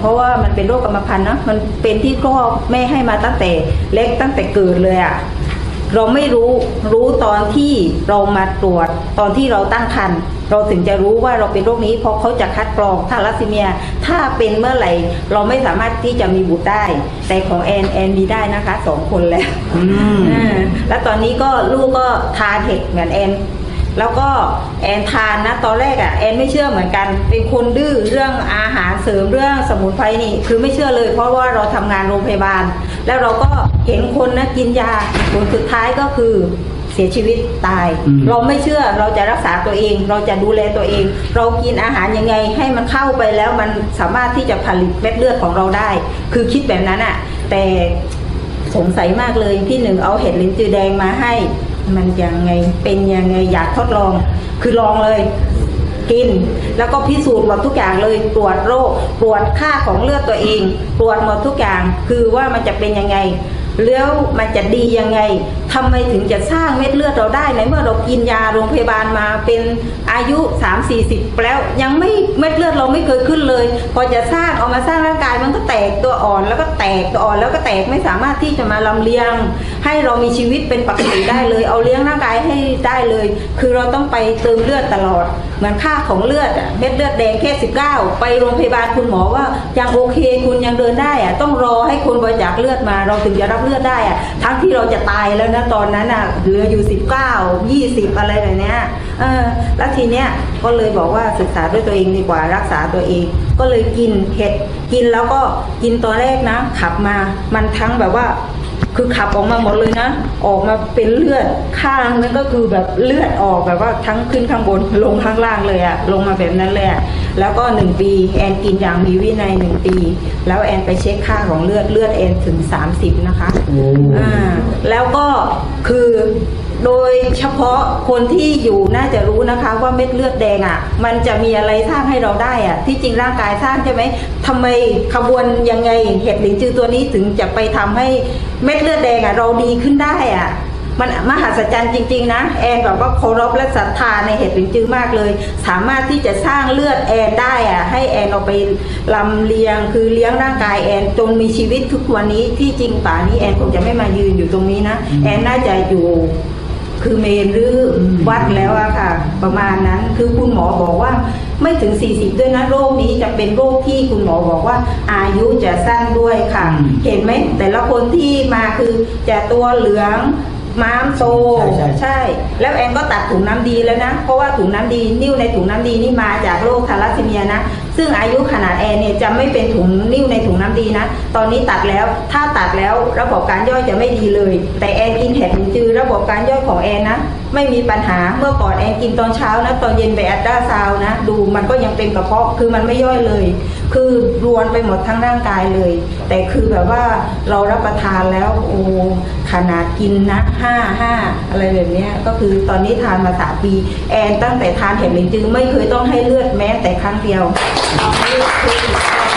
เพราะว่ามันเป็นโรคกรรมพันธุ์นะมันเป็นที่พ่อแม่ให้มาตั้งแต่เล็กตั้งแต่เกิดเลยอะ่ะเราไม่รู้รู้ตอนที่เรามาตรวจตอนที่เราตั้งครรภ์เราถึงจะรู้ว่าเราเป็นโรคนี้เพราะเขาจะคัดกรองทาลัสซีเมีย ถ้าเป็นเมื่อไหร่ เราไม่สามารถที่จะมีบุตรได้ แต่ของแอนแอนมีได้นะคะสองคนแล้วอืมอ่าแล้วตอนนี้ก็ลูกก็ทานเห็ดเหมือนแอน แล้วก็แอนทานนะตอนแรกอะ่ะแอนไม่เชื่อเหมือนกัน เป็นคนดื้อเรื่องอาหารเสริมเรื่องสมุนไพรนี่คือไม่เชื่อเลย เพราะว่าเราทำงานโรงพยาบาล แล้วเราก็เห็นคนนะกินยาผลสุดท้ายก็คือเสียชีวิตตายอืมเราไม่เชื่อเราจะรักษาตัวเอง เราจะดูแลตัวเอง เรากินอาหารยังไงให้มันเข้าไปแล้วมันสามารถที่จะผลิตเม็ดเลือดของเราได้ คือคิดแบบนั้นอะ่ะแต่สงสัยมากเลยพี่หนึ่งเอาเห็ดลิ้นจือแดงมาให้ มันยังไงเป็นยังไงอยากทดลอง คือลองเลย กิน แล้วก็พิสูจน์หมดทุกอย่างเลยตรวจโรคตรวจค่าของเลือดตัวเอง ตรวจหมดทุกอย่าง คือว่ามันจะเป็นยังไง แล้วมันจะดียังไงทำไมถึงจะสร้างเม็ดเลือดเราได้ในเมื่อเรากินยาโรงพยาบาลมาเป็นอายุ 3 4 0 แล้วยังไม่เม็ดเลือดเราไม่เคยขึ้นเลย พอจะสร้างเอามาสร้างร่างกายมันก็แตกตัวอ่อน แล้วก็แตกตัวอ่อนแล้วก็แตกไม่สามารถที่จะมาลำเลียง ให้เรามีชีวิตเป็นปกติได้เลย เอาเลี้ยงร่างกายให้ได้เลย คือเราต้องไปเติมเลือดตลอด เหมือนค่าของเลือดเม็ดเลือดแดงแค่ 19 ไปโรงพยาบาลคุณหมอว่ายังโอเคคุณยังเดินได้อะต้องรอให้คนบริจาคเลือดมาเราถึงจะรับเลือดได้อะทั้งที่เราจะตายแล้วนะตอนนั้นอะเหลืออยู่19 20อะไรแบบเนี้ยเออแล้วทีเนี้ยก็เลยบอกว่าศึกษาด้วยตัวเองดีกว่ารักษาตัวเอง ก็เลยกินเห็ดกินแล้วก็กินตัวแรกนะ ขับมามันทั้งแบบว่าคือขับออกมาหมดเลยนะ ออกมาเป็นเลือดข้างนั้นก็คือแบบเลือดออกแบบว่าทั้งขึ้นข้างบนลงข้างล่างเลยอะลงมาแบบนั้นเลยอะ แล้วก็หนึ่งปีแอนกินอย่างมีวินัยหนึ่งปี แล้วแอนไปเช็คค่าของเลือดเลือดแอนถึง 30 นะคะโอ้อ่าแล้วก็คือโดยเฉพาะคนที่อยู่น่าจะรู้นะคะว่าเม็ดเลือดแดงอะ่ะ มันจะมีอะไรสร้างให้เราได้อะ่ะ ที่จริงร่างกายสร้างใช่ไหมทำไมขบวนยังไงเห็ดหลินจือตัวนี้ถึงจะไปทำให้เม็ดเลือดแดงอะ่ะเราดีขึ้นได้อะ่ะ มันมหัศจรรย์จริง ๆ นะ แอนแบบว่าเคารพและศรัทธาในเห็ดหลินจือมากเลย สามารถที่จะสร้างเลือดแอนได้อะให้แอนเอาไปลำเลียงคือเลี้ยงร่างกายแอนจนมีชีวิตทุกวันนี้ที่จริงป่านี้แอนคงจะไม่มายืนอยู่ตรงนี้นะแอนน่าจะอยู่คือเมนหรือวัดแล้วอะค่ะ ประมาณนั้นคือคุณหมอบอกว่าไม่ถึง 40 ด้วยนะโรคนี้จะเป็นโรคที่คุณหมอบอกว่า อายุจะสั้นด้วยค่ะอืมเห็นไหมแต่ละคนที่มาคือจะตัวเหลือง ม้ามโตใช่ใช่ ใช่ แล้วแอนก็ตัดถุงน้ำดีแล้วนะ เพราะว่าถุงน้ำดี นิ่วในถุงน้ำดีนี่มาจากโรคทาลัสซีเมียนะ ซึ่งอายุขนาดแอนเนี่ยจะไม่เป็นถุงนิ่วในถุงน้ำดีนะ ตอนนี้ตัดแล้วถ้าตัดแล้วระบบการย่อยจะไม่ดีเลย แต่แอนกินเห็ดหลินจือระบบการย่อยของแอนนะไม่มีปัญหาเมื่อก่อนแอนกินตอนเช้านะตอนเย็นไปอัลตราซาวนะ ดูมันก็ยังเป็นกระเพาะคือมันไม่ย่อยเลย คือรวนไปหมดทั้งร่างกายเลย แต่คือแบบว่าเรารับประทานแล้วโอ้ขนาดกินนะห้าห้าอะไรแบบนี้ก็คือตอนนี้ทานมาสามปี แอนตั้งแต่ทานเห็ดหลินจือไม่เคยต้องให้เลือดแม้แต่ครั้งเดียว ตอนนี้คือ